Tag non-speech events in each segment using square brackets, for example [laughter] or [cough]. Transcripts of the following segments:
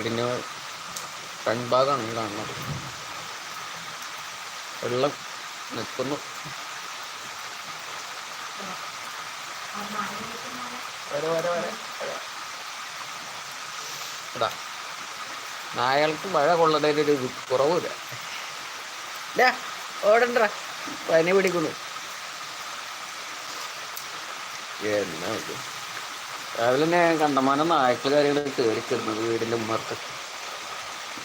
വീടിന്റെ ഫ്രണ്ട് ഭാഗമാണ് കാണുന്നത്. വെള്ളം നിൽക്കുന്നു. നായകൾക്ക് മഴ കൊള്ളുന്നതിന്റെ ഒരു കുറവില്ല ഓടണ്ട. പനി പിടിക്കുന്നു. എന്നാ രാവിലെ തന്നെ കണ്ടമാനം നായ്ക്കൾ കാര്യങ്ങൾ കയറി കയറുന്നത് വീടിന്റെ ഉമ്മർക്ക്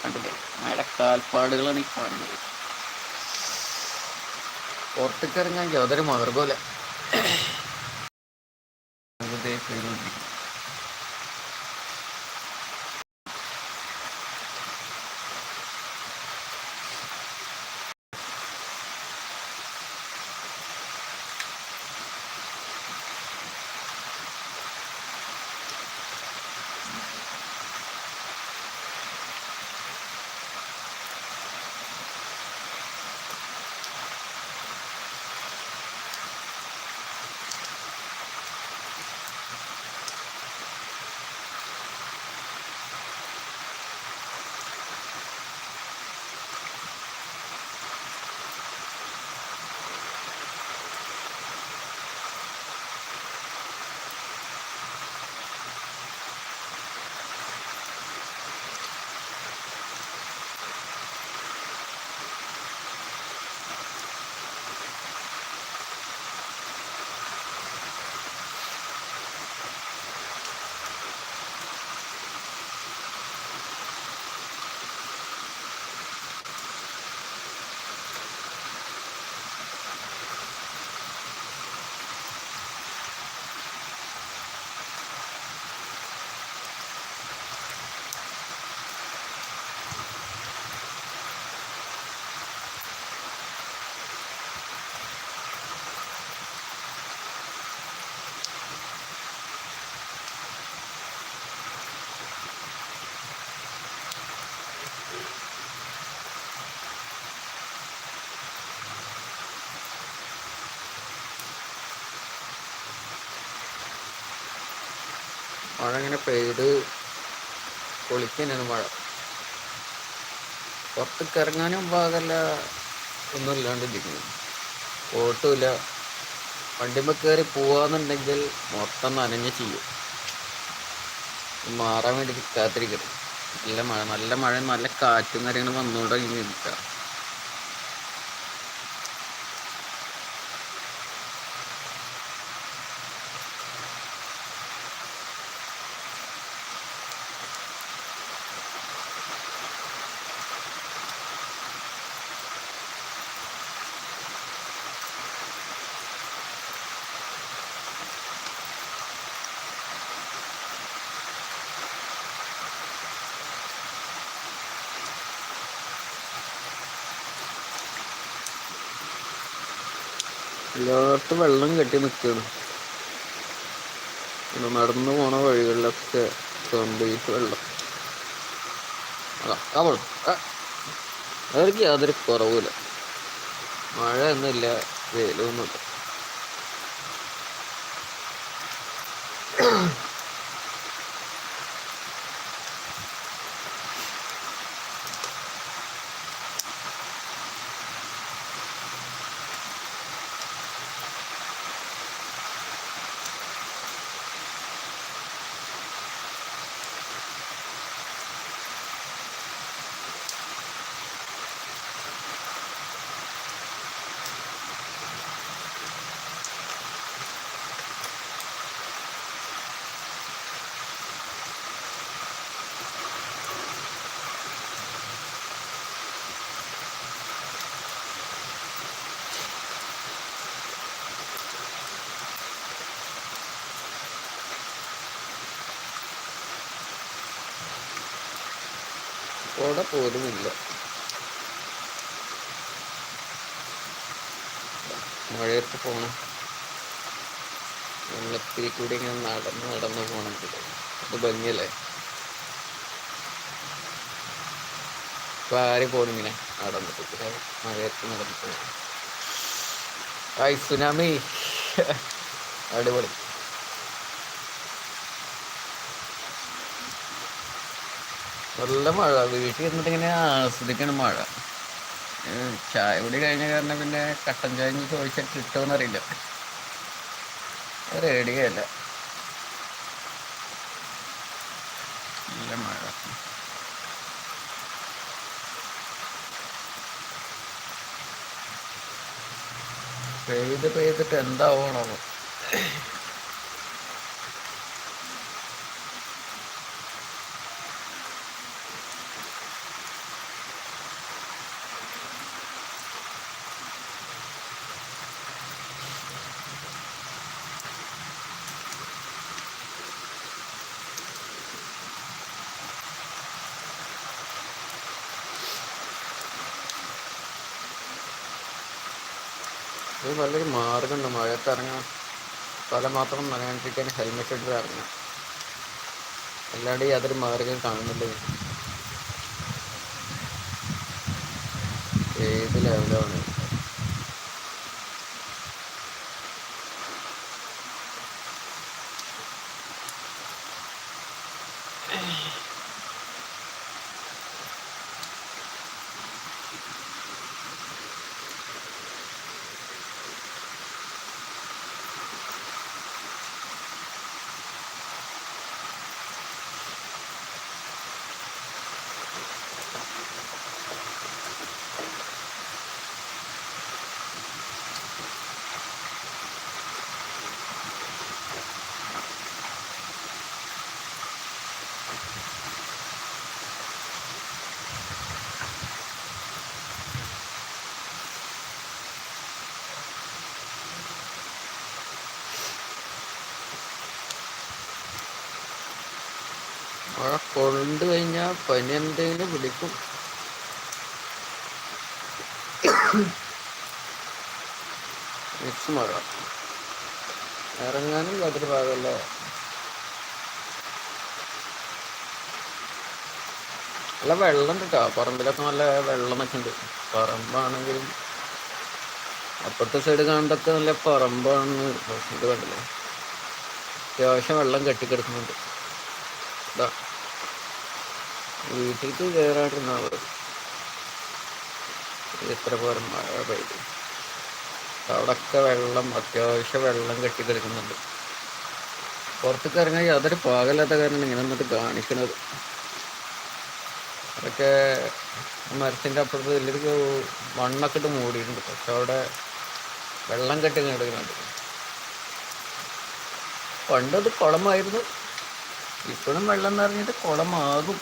കണ്ടില്ലേ? മഴക്കാൽപ്പാടുകളാണ് ഈ കാണുന്നത്. പുറത്തേക്ക് ഇറങ്ങാൻ യാതൊരു മാർഗമില്ല മഴ ഇങ്ങനെ പെയ്ത് പൊളിക്കാനാണ് മഴ. പുറത്തേക്ക് ഇറങ്ങാനും പാകല്ല ഒന്നും ഇല്ലാണ്ടിരിക്കുന്നു ഓട്ടുമില്ല വണ്ടിമ്മ കയറി പോവാന്നുണ്ടെങ്കിൽ മൊത്തം നനഞ്ഞ് ചെയ്യും. മാറാൻ വേണ്ടി കാത്തിരിക്കണം. നല്ല മഴ നല്ല മഴ നല്ല കാറ്റും കാര്യങ്ങളും വന്നുകൊണ്ട് ഇനി നിൽക്കുക എല്ലായിടത്തും വെള്ളം കെട്ടി നിൽക്കുകയാണ് നടന്നു പോണ വഴികളിലൊക്കെ കംപ്ലീറ്റ് വെള്ളം. അതാ വെള്ളം. അവർക്ക് യാതൊരു കുറവുമില്ല. മഴ ഒന്നുമില്ല വെയിലൊന്നുമില്ല. കുട പോലുമില്ല മഴയത്ത് പോണം. വെള്ളത്തിൽ കൂടി ഇങ്ങനെ നടന്ന് നടന്ന് പോകണം അത് ഭംഗിയല്ലേ? ഇപ്പൊ ആരും പോണിങ്ങനെ നടന്നിട്ട് മഴയത്ത് നടന്നിട്ട് ഐ സുനാമി. [laughs] അടിപൊളി. നല്ല മഴ. വീട്ടിൽ ഇരുന്നിട്ട് ഇങ്ങനെ ആസ്വദിക്കണം മഴ. ചായ കൂടി കഴിഞ്ഞ കാരണം പിന്നെ കട്ടൻ ചായ ചോദിച്ചാൽ കിട്ടുമെന്ന് അറിയില്ല റേഡിയല്ല. നല്ല മഴ. പെയ്ത് പെയ്തിട്ട് എന്താവണോ ഇത് നല്ലൊരു മാർഗമുണ്ട്. മഴയത്ത് ഇറങ്ങാൻ തല മാത്രം നനയാണ്ടിരിക്കാൻ ഹെൽമെറ്റ് ഇട്ട് ഇറങ്ങാം അല്ലാണ്ട് യാതൊരു മാർഗം കാണുന്നില്ല. ഏത് ലെവലാണ് മഴ കൊണ്ടു കഴിഞ്ഞാൽ പനി എന്തെങ്കിലും വിളിക്കും. മിക്സ് ഇറങ്ങാനും യാതൊരു ഭാഗമല്ല നല്ല വെള്ളം കിട്ടാ പറമ്പിലൊക്കെ നല്ല വെള്ളമൊക്കെ ഉണ്ട് പറമ്പാണെങ്കിലും അപ്പുറത്തെ സൈഡ് കാണുന്നതൊക്കെ നല്ല പറമ്പാണ് ഇത് കണ്ടില്ലേ? അത്യാവശ്യം വെള്ളം കെട്ടിക്കിടക്കുന്നുണ്ട്. വീട്ടിലേക്ക് കയറാണ്ടിരുന്നാ മതി. എത്ര പോരം മഴ പെയ്തു. അവിടൊക്കെ വെള്ളം അത്യാവശ്യം വെള്ളം കെട്ടിക്കിടക്കുന്നുണ്ട് പുറത്തേക്ക് ഇറങ്ങാൻ യാതൊരു പാകല്ലാത്ത കാരണം ഇങ്ങനെ എന്നിട്ട് കാണിക്കണത് അതൊക്കെ മരത്തിന്റെ അപ്പുറത്ത് വലിയൊരു മണ്ണൊക്കെ ഇട്ട് മൂടിയിട്ടുണ്ട്. പക്ഷെ അവിടെ വെള്ളം കെട്ടി കിടക്കുന്നുണ്ട് പണ്ടത് കുളമായിരുന്നു. ഇപ്പോഴും വെള്ളം നിറഞ്ഞിട്ട് കുളമാകും